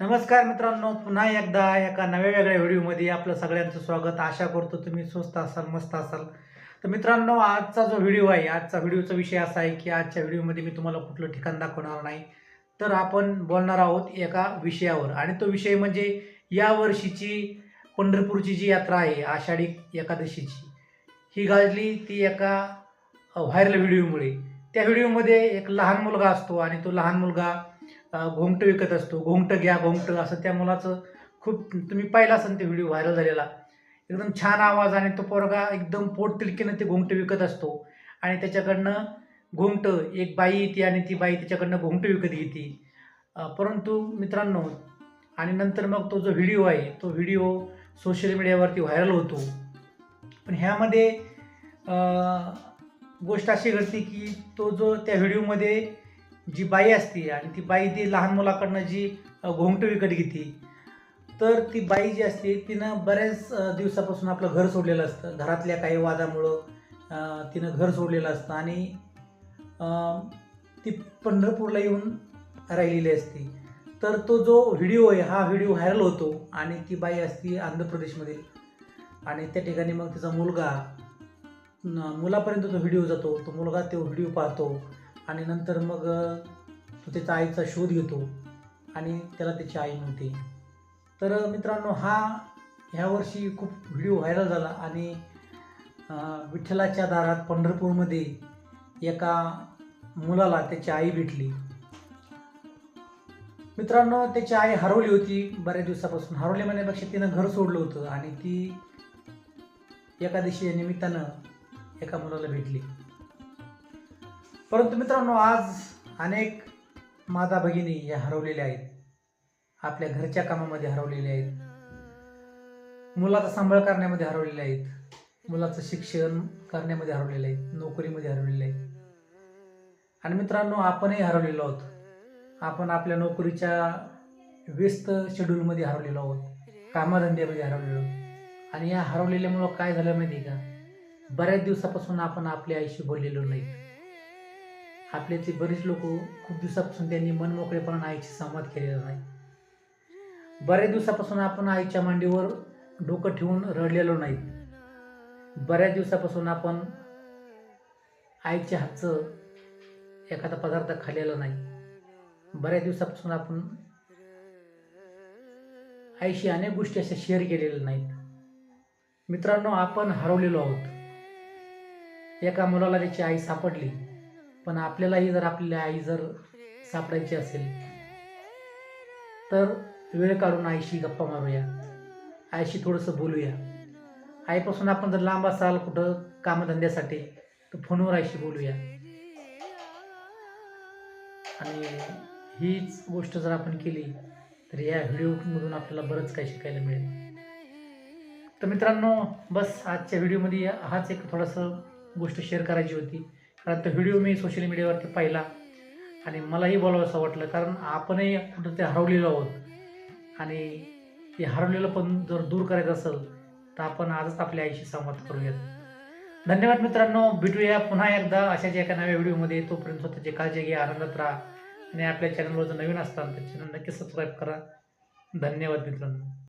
नमस्कार मित्रांनो पुन्हा एकदा एका नव्या वेगळ्या व्हिडिओमध्ये आपलं सगळ्यांचं स्वागत. आशा करतो तुम्ही स्वस्त असाल मस्त असाल. तर मित्रांनो आजचा जो व्हिडिओ आहे आजचा व्हिडिओचा विषय असा आहे की आजच्या व्हिडिओमध्ये मी तुम्हाला कुठलं ठिकाण दाखवणार नाही. तर आपण बोलणार आहोत एका विषयावर. आणि तो विषय म्हणजे या वर्षीची पंढरपूरची जी यात्रा आहे आषाढी एकादशीची ही गाजली ती एका व्हायरल व्हिडिओमुळे. त्या व्हिडिओमध्ये एक लहान मुलगा असतो आणि तो लहान मुलगा घोंगट विकत असतो. घोंगट घ्या घोंगट असं त्या मुलाचं खूप तुम्ही पाहिला असेल ते व्हिडिओ व्हायरल झालेला. एकदम छान आवाज आणि तो पोरगा एकदम पोट तिलकीनं ते घोंगट विकत असतो. आणि त्याच्याकडनं घोंगट एक बाई येते आणि ती बाई त्याच्याकडनं घोंगट विकत घेते. परंतु मित्रांनो आणि नंतर मग तो जो व्हिडिओ आहे तो व्हिडिओ सोशल मीडियावरती व्हायरल होतो. पण ह्यामध्ये गोष्ट अशी घडते की तो जो त्या व्हिडिओमध्ये जी बाई असते आणि ती बाई ती लहान मुलाकडनं जी घोंगट घोंगटं विकत घेते तर ती बाई जी असते तिनं बऱ्याच दिवसापासून आपलं घर सोडलेलं असतं. घरातल्या काही वादामुळं तिनं घर सोडलेलं असतं आणि ती पंढरपूरला येऊन राहिलेली असते. तर तो जो व्हिडिओ आहे हा व्हिडिओ व्हायरल होतो आणि ती बाई असती आंध्र प्रदेशमधील आणि त्या ठिकाणी मग तिचा मुलगा मुलापर्यंत तो व्हिडिओ जातो. तो मुलगा तो व्हिडिओ पाहतो. आणि नंतर मग तो त्याच्या आईचा शोध घेतो आणि त्याला त्याची आई म्हणते. तर मित्रांनो हा ह्या वर्षी खूप व्हिडिओ व्हायरल झाला आणि विठ्ठलाच्या दारात पंढरपूरमध्ये एका मुलाला त्याची आई भेटली. मित्रांनो त्याची आई हरवली होती बऱ्याच दिवसापासून. हरवली म्हणण्यापेक्षा तिनं घर सोडलं होतं आणि ती एका दिवशी निमित्तानं एका मुलाला भेटली. परंतु मित्रांनो आज अनेक माता भगिनी या हरवलेल्या आहेत. आपल्या घरच्या कामामध्ये हरवलेल्या आहेत. मुलाचा सांभाळ करण्यामध्ये हरवलेल्या आहेत. मुलाचं शिक्षण करण्यामध्ये हरवलेले आहेत. नोकरीमध्ये हरवलेले आहेत. आणि मित्रांनो आपणही हरवलेलो आहोत. आपण आपल्या नोकरीच्या व्यस्त शेड्यूलमध्ये हरवलेलो आहोत. कामधंद्यामध्ये हरवलेलो आहोत. आणि या हरवलेल्यामुळं काय झालं माहिती का? बऱ्याच दिवसापासून आपण आपल्या आईशी बोललेलो नाही आपल्याचे बरेच लोक खूप दिवसापासून त्यांनी मन मोकळेपणा आईशी संवाद केलेला नाही. बऱ्याच दिवसापासून आपण आईच्या मांडीवर डोकं ठेवून रडलेलो नाहीत. बऱ्याच दिवसापासून आपण आईच्या हातचं एखादा पदार्थ खाल्लेला नाही. बऱ्याच दिवसापासून आपण आईशी अनेक गोष्टी अशा शेअर केलेल्या नाहीत. मित्रांनो आपण हरवलेलो आहोत. एका मुलाला त्याची आई सापडली. पण आपल्यालाही जर आपली आई जर सापडायची असेल तर वेळ काढून आईशी गप्पा मारूया. आईशी थोडंसं बोलूया. आईपासून आपण जर लांब असाल कुठं कामधंद्यासाठी तर फोनवर आईशी बोलूया. आणि हीच गोष्ट जर आपण केली तर या व्हिडिओमधून आपल्याला बरंच काही शिकायला मिळेल. तर मित्रांनो बस आजच्या व्हिडिओमध्ये हाच एक थोडंसं गोष्ट शेअर करायची होती. कारण तो व्हिडिओ मी सोशल मीडियावरती पाहिला आणि मलाही बोलावंसं वाटलं कारण आपणही कुठं ते हरवलेलो आहोत. आणि ते हरवलेलं पण जर दूर करायचं असेल तर आपण आजच आपल्या आईशी संवाद करूयात. धन्यवाद मित्रांनो भेटूया पुन्हा एकदा अशाच एका नव्या व्हिडिओमध्ये. तोपर्यंत स्वतःची काळजी घ्या आनंदात राहा. आणि आपल्या चॅनलवर जर नवीन असताल तर चॅनल नक्की सबस्क्राईब करा. धन्यवाद मित्रांनो.